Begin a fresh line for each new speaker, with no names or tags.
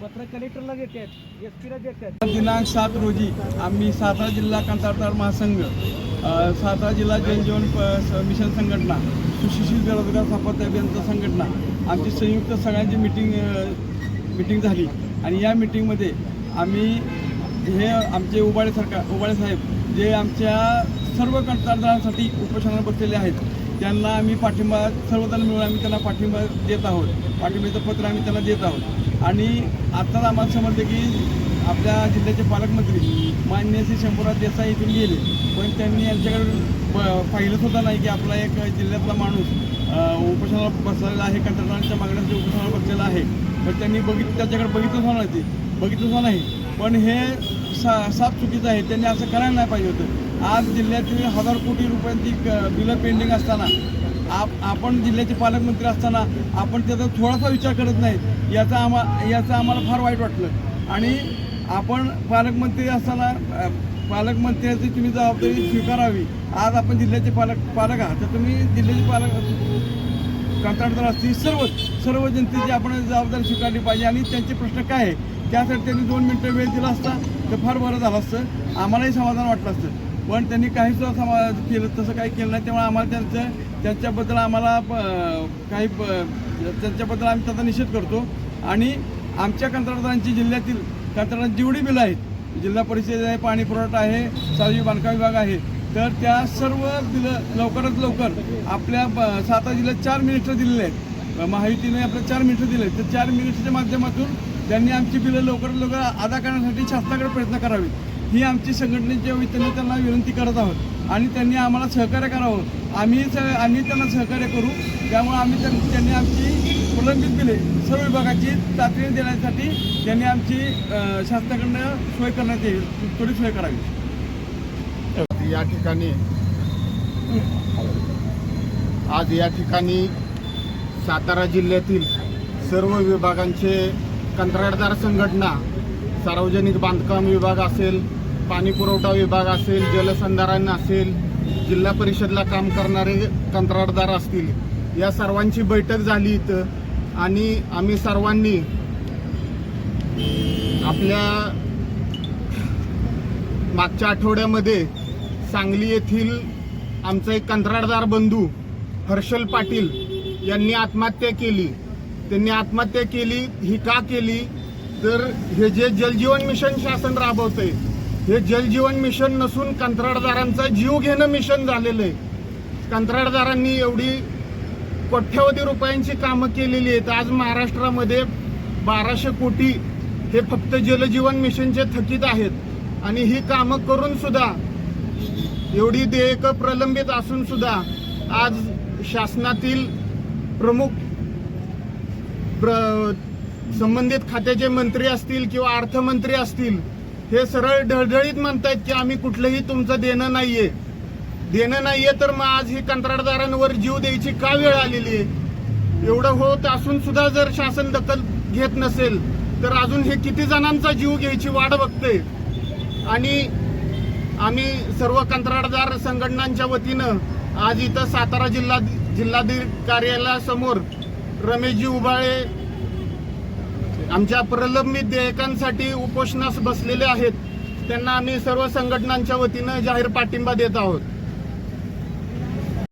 पत्र कलेक्टरला देतात एस पीला देतात
दिनांक सात रोजी आम्ही सातारा जिल्हा कंत्राटदार महासंघ सातारा जिल्हा स- मिशन संघटना सुशिक्षित बेरोजगार सापत्य अभियंता संघटना आमची संयुक्त सगळ्यांची मिटिंग मिटिंग झाली. आणि या मिटिंगमध्ये आम्ही हे आमचे उबाळे सरकार उबाळे साहेब जे आमच्या सर्व कंत्राटदारांसाठी उपोषणाला बसलेले आहेत त्यांना आम्ही पाठिंबा सर्वजण मिळून आम्ही त्यांना पाठिंबा देत आहोत. पाठिंब्याचं पत्र आम्ही त्यांना देत आहोत. आणि आत्ताच आम्हाला समजतं की आपल्या जिल्ह्याचे पालकमंत्री मान्य श्री शंभूराज देसाई इथून गेले. पण त्यांनी यांच्याकडे ब- पाहिलं नाही की आपला एक जिल्ह्यातला माणूस उपोषणाला बसलेला आहे कंत्राटांच्या मागण्यासाठी उपोषणाला बसलेला आहे. पण त्यांनी बघित त्याच्याकडे बघितलंच होणार नाही ते. बघितलंच नाही. पण हे सा साफ चुकीचं आहे. त्यांनी असं करायला नाही पाहिजे होतं. आज जिल्ह्यातील हजार कोटी रुपयांची बिलं पेंडिंग असताना आप आपण जिल्ह्याचे पालकमंत्री असताना आपण त्याचा थोडासा विचार करत नाही. याचा आम्हा याचं आम्हाला फार वाईट वाटलं. आणि आपण पालकमंत्री असताना पालकमंत्र्याची तुम्ही जबाबदारी स्वीकारावी. आज आपण जिल्ह्याचे पालक पालक आहात. तर तुम्ही जिल्ह्याचे पालक कंत्राटदार असतील. सर्व सर्व जनतेची आपण जबाबदारी स्वीकारली पाहिजे. आणि त्यांचे प्रश्न काय आहे? त्यासाठी त्यांनी दोन मिनटं वेळ दिला असता तर फार बरं झालं असतं. आम्हालाही समाधान वाटलं असतं. पण त्यांनी काही सुद्धा समा केलं तसं काही केलं नाही. त्यामुळे आम्हाला त्यांचं त्यांच्याबद्दल आम्हाला प- काही प- त्यांच्याबद्दल आम्ही त्याचा निषेध करतो. आणि आमच्या कंत्राटदारांची जिल्ह्यातील कंत्राटांची जेवढी बिलं आहेत जिल्हा परिषद आहे पाणी पुरवठा आहे सार्वजनिक बांधकाम विभाग आहे तर त्या सर्व बिलं लवकरात लवकर आपल्या सातारा जिल्ह्यात चार मिनिस्टर दिलेले आहेत. महायुतीने आपल्या चार मिनिस्टर दिले आहेत. तर चार मिनिस्टरच्या माध्यमातून त्यांनी आमची बिलं लवकरात लवकर अदा करण्यासाठी शासनाकडे प्रयत्न करावेत. ही आमची संघटनेच्या वतीने त्यांना विनंती करत आहोत. आणि त्यांनी आम्हाला सहकार्य करावं. आम्ही स आम्ही त्यांना सहकार्य करू. त्यामुळे आम्ही त्यां- त्यांनी आमची प्रलंबित बिले सर्व विभागाची तातडीने देण्यासाठी त्यांनी आमची शासनाकडनं सोय करण्यात येईल. थोडी सोय करावी.
या ठिकाणी आज या ठिकाणी सातारा जिल्ह्यातील सर्व विभागांचे कंत्राटदार संघटना सार्वजनिक बांधकाम विभाग असेल पाणी पुरवठा विभाग असेल जलसंधारण असेल जिल्हा परिषदला काम करणारे कंत्राटदार असतील या सर्वांची बैठक झाली इथं. आणि आम्ही सर्वांनी आपल्या मागच्या आठवड्यामध्ये सांगली येथील आमचा एक कंत्राटदार बंधू हर्षल पाटील यांनी आत्महत्या केली. त्यांनी आत्महत्या केली ही का केली? तर हे जे जलजीवन मिशन शासन राबवतंय हे जलजीवन मिशन नसून कंत्राटदारांचा जीव घेणं मिशन झालेलं आहे. कंत्राटदारांनी एवढी कोट्यवधी रुपयांची कामं केलेली आहेत. आज महाराष्ट्रामध्ये बाराशे कोटी हे फक्त जलजीवन मिशनचे थकीत आहेत. आणि ही कामं करून सुद्धा एवढी देयकं प्रलंबित असून सुद्धा आज शासनातील प्रमुख प्र संबंधित खात्याचे मंत्री असतील किंवा अर्थमंत्री असतील हे सरळ ढळढळीत म्हणतायत की आम्ही कुठलंही तुमचं देणं नाहीये. देणं नाहीये तर मग आज ही कंत्राटदारांवर जीव द्यायची का वेळ आलेली आहे? एवढं होत असून सुद्धा जर शासन दखल घेत नसेल तर अजून हे किती जणांचा जीव घ्यायची वाट बघते. आणि आम्ही सर्व कंत्राटदार संघटनांच्या वतीनं आज इथं सातारा जिल्हा जिल्हाधिकारी कार्यालयासमोर रमेशजी उबाळे आमच्या प्रलंबित देयकांसाठी उपोषणास बसलेले आहेत. त्यांना आम्ही सर्व संघटनांच्या वतीनं जाहीर पाठिंबा देत आहोत.